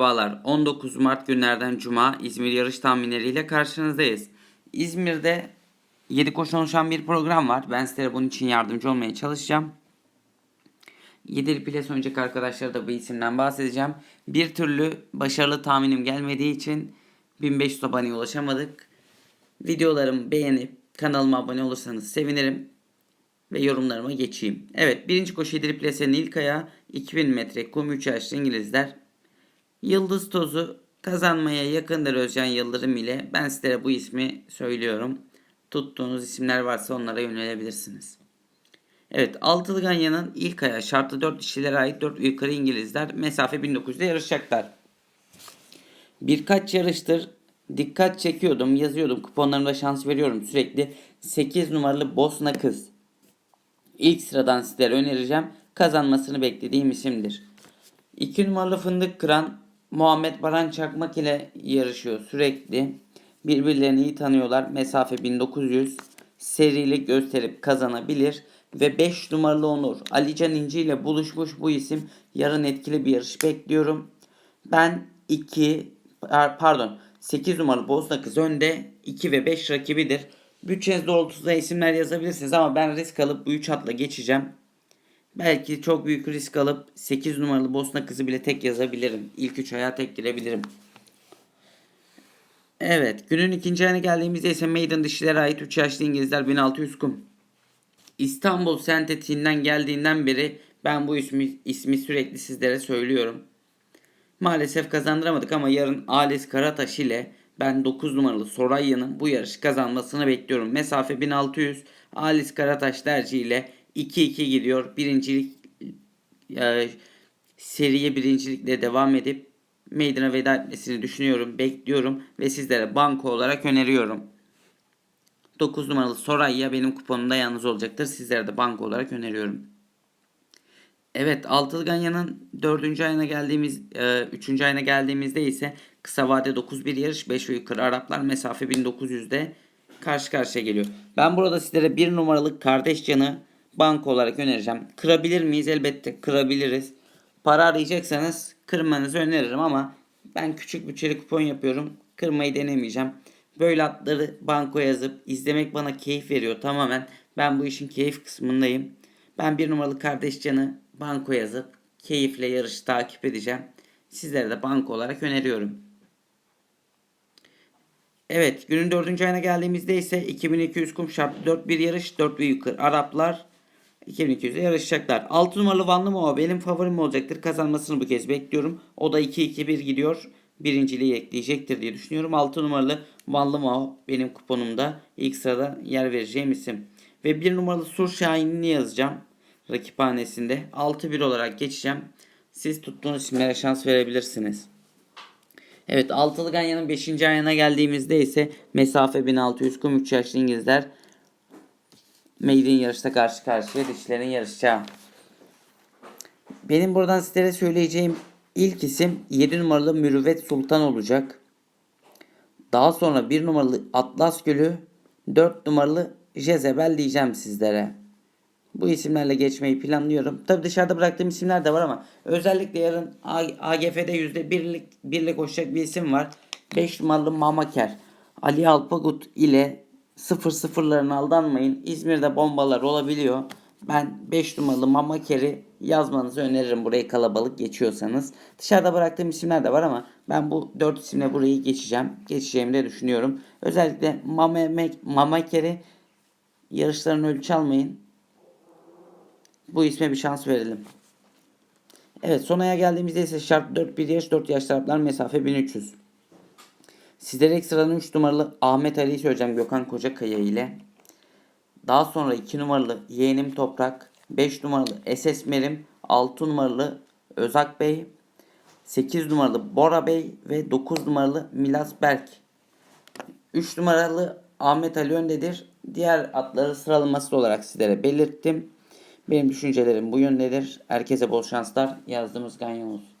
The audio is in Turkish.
Merhabalar. 19 Mart günlerden Cuma İzmir yarış tahminleriyle karşınızdayız. İzmir'de 7 koşu oluşan bir program var. Ben sizlere bunun için yardımcı olmaya çalışacağım. 7 ples oynayacak arkadaşlara da bu isimden bahsedeceğim. Bir türlü başarılı tahminim gelmediği için 1500 aboneye ulaşamadık. Videolarımı beğenip kanalıma abone olursanız sevinirim. Ve yorumlarıma geçeyim. Evet birinci koşu 7 plesenin ilk ayağı 2000 metre kum 3 yaşlı İngilizler. Yıldız tozu kazanmaya yakındır Özcan Yıldırım ile ben sizlere bu ismi söylüyorum. Tuttuğunuz isimler varsa onlara yönelebilirsiniz. Evet Altılı Ganyan'ın ilk ayağı şartlı 4 dişilere ait 4 yukarı İngilizler mesafe 1900'de yarışacaklar. Birkaç yarıştır dikkat çekiyordum yazıyordum kuponlarımda şans veriyorum sürekli 8 numaralı Bosna Kız. İlk sıradan sizlere önereceğim kazanmasını beklediğim isimdir. 2 numaralı Fındık Kıran Muhammed Baran Çakmak ile yarışıyor sürekli. Birbirlerini iyi tanıyorlar. Mesafe 1900. Serilik gösterip kazanabilir. Ve 5 numaralı Onur. Alican İnci ile buluşmuş bu isim. Yarın etkili bir yarış bekliyorum. Ben 2 pardon 8 numaralı Bosna Kız önde. 2 ve 5 rakibidir. Bütçeniz doğrultusunda isimler yazabilirsiniz ama ben risk alıp bu 3 atla geçeceğim. Belki çok büyük risk alıp 8 numaralı Bosna kızı bile tek yazabilirim. İlk 3 ayağa tek girebilirim. Evet günün ikinci ayına geldiğimizde ise Maiden dişilere ait 3 yaşlı İngilizler 1600 kum. İstanbul sentetiğinden geldiğinden beri ben bu ismi, ismi sürekli sizlere söylüyorum. Maalesef kazandıramadık ama yarın Ales Karataş ile ben 9 numaralı Sorayya'nın bu yarışı kazanmasını bekliyorum. Mesafe 1600 Alis Karataş tercihiyle 2-2 gidiyor. Birincilik e, seriye birincilikle devam edip meydana veda etmesini düşünüyorum, bekliyorum ve sizlere banko olarak öneriyorum. 9 numaralı Soraya benim kuponumda yalnız olacaktır. Sizlere de banko olarak öneriyorum. Evet Altılı Ganyan'ın 4. ayına geldiğimiz 3. E, ayına geldiğimizde ise kısa vade 9-1 yarış 5 ve yukarı Araplar mesafe 1900'de karşı karşıya geliyor. Ben burada sizlere 1 numaralı kardeş canı banko olarak önereceğim. Kırabilir miyiz? Elbette kırabiliriz. Para arayacaksanız kırmanızı öneririm ama ben küçük bütçeli kupon yapıyorum. Kırmayı denemeyeceğim. Böyle atları banko yazıp izlemek bana keyif veriyor tamamen. Ben bu işin keyif kısmındayım. Ben bir numaralı kardeş canı banko yazıp keyifle yarışı takip edeceğim. Sizlere de banko olarak öneriyorum. Evet günün dördüncü ayına geldiğimizde ise 2200 kum şart 4 bir yarış 4 bir yukarı Araplar 2200'e yarışacaklar. 6 numaralı Vanlı Mova benim favorim olacaktır. Kazanmasını bu kez bekliyorum. O da 2-2-1 gidiyor. Birinciliği ekleyecektir diye düşünüyorum. 6 numaralı Vanlı Mova benim kuponumda ilk sırada yer vereceğim isim. Ve 1 numaralı Sur Şahin'i yazacağım. Rakiphanesinde. 6-1 olarak geçeceğim. Siz tuttuğunuz isimlere şans verebilirsiniz. Evet altılı ganyanın 5. ayına geldiğimizde ise mesafe 1600 kum 3 yaşlı İngilizler Maiden yarışta karşı karşıya dişlerin yarışacağı. Benim buradan sizlere söyleyeceğim ilk isim 7 numaralı Mürüvvet Sultan olacak. Daha sonra 1 numaralı Atlas Gölü, 4 numaralı Jezebel diyeceğim sizlere. Bu isimlerle geçmeyi planlıyorum. Tabi dışarıda bıraktığım isimler de var ama özellikle yarın AGF'de %1'lik birle koşacak bir isim var. 5 numaralı Mamaker. Ali Alpagut ile 0-0'larına aldanmayın. İzmir'de bombalar olabiliyor. Ben 5 numaralı Mamaker'i yazmanızı öneririm burayı kalabalık geçiyorsanız. Dışarıda bıraktığım isimler de var ama ben bu 4 isimle burayı geçeceğim. Geçeceğimi de düşünüyorum. Özellikle Mamaker'i yarışların ölçü almayın. Bu isme bir şans verelim. Evet son aya geldiğimizde ise şart 4 1 yaş 4 yaş taraflar mesafe 1300. Sizlere ekstradan 3 numaralı Ahmet Ali'yi söyleyeceğim Gökhan Kocakaya ile. Daha sonra 2 numaralı Yeğenim Toprak, 5 numaralı SS Merim, 6 numaralı Özak Bey, 8 numaralı Bora Bey ve 9 numaralı Milas Berk. 3 numaralı Ahmet Ali öndedir. Diğer atları sıralaması olarak sizlere belirttim. Benim düşüncelerim bu yöndedir. Herkese bol şanslar. Yazdığımız ganyan olsun.